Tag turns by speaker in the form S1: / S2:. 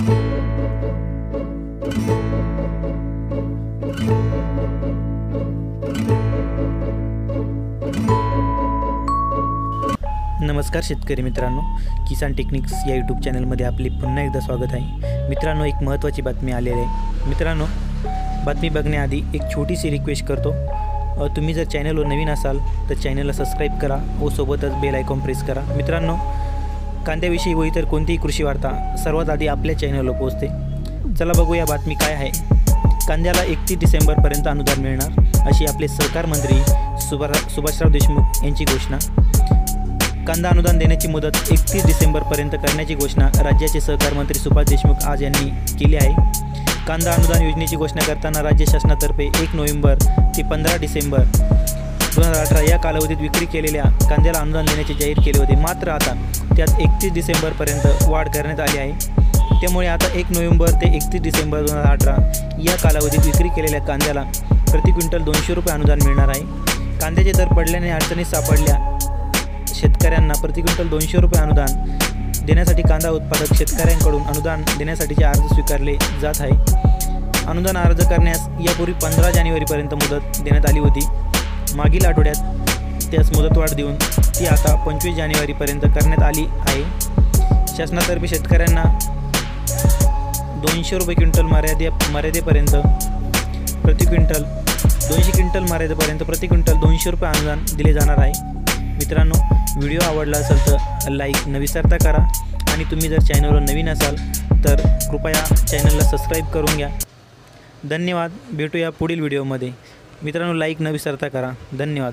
S1: नमस्कार शेतकरी मित्रांनो किसान टेक्निक्स या यूट्यूब चॅनलमध्ये आपले पुन्हा एकदा स्वागत आहे. मित्रांनो एक महत्त्वाची बातमी आलेली आहे. मित्रांनो बातमी बघण्याआधी एक छोटीशी रिक्वेस्ट करतो. तुम्ही जर चॅनलवर नवीन असाल तर चॅनलला सबस्क्राईब करा व सोबतच बेल आयकॉन प्रेस करा. मित्रांनो कांद्याविषयी व इतर कोणतीही कृषी वार्ता सर्वात आधी आपल्या चॅनलवर पोहोचते. चला बघूया बातमी काय आहे. कांद्याला एकतीस डिसेंबरपर्यंत अनुदान मिळणार अशी आपले सहकार मंत्री सुभारा सुभाषराव देशमुख यांची घोषणा. कांदा अनुदान देण्याची मुदत एकतीस डिसेंबरपर्यंत करण्याची घोषणा राज्याचे सहकार मंत्री सुभाष देशमुख आज यांनी केली आहे. कांदा अनुदान योजनेची घोषणा करताना राज्य शासनातर्फे एक नोव्हेंबर ते पंधरा डिसेंबर दोन हजार अठरा या कालावधीत विक्री केलेल्या कांद्याला अनुदान देण्याचे जाहीर केले होते. मात्र आता त्यात एकतीस डिसेंबरपर्यंत वाढ करण्यात आली आहे. त्यामुळे आता एक नोव्हेंबर ते एकतीस डिसेंबर दोन हजार अठरा या कालावधीत विक्री केलेल्या कांद्याला प्रति क्विंटल दोनशे रुपये अनुदान मिळणार आहे. कांद्याचे दर पडल्याने अडचणीत सापडल्या शेतकऱ्यांना प्रति क्विंटल दोनशे रुपये अनुदान देण्यासाठी कांदा उत्पादक शेतकऱ्यांकडून अनुदान देण्यासाठीचे अर्ज स्वीकारले जात आहे. अनुदान अर्ज करण्यास यापूर्वी पंधरा जानेवारीपर्यंत मुदत देण्यात आली होती. मागील आठवड्यात त्यास मुदतवाढ देऊन ती आता पंचवीस जानेवारीपर्यंत करण्यात आली आहे. शासनातर्फे शेतकऱ्यांना दोनशे रुपये क्विंटल मर्यादे मर्यादेपर्यंत प्रति क्विंटल दोनशे क्विंटल मर्यादेपर्यंत प्रति क्विंटल दोनशे रुपये अनुदान दिले जाणार आहे. मित्रांनो व्हिडिओ आवडला असेल तर लाईक न विसरता करा आणि तुम्ही जर चॅनलवर नवीन असाल तर कृपया चॅनलला सबस्क्राईब करून घ्या. धन्यवाद. भेटूया पुढील व्हिडिओमध्ये. मित्रांनो लाईक न विसरता करा. धन्यवाद.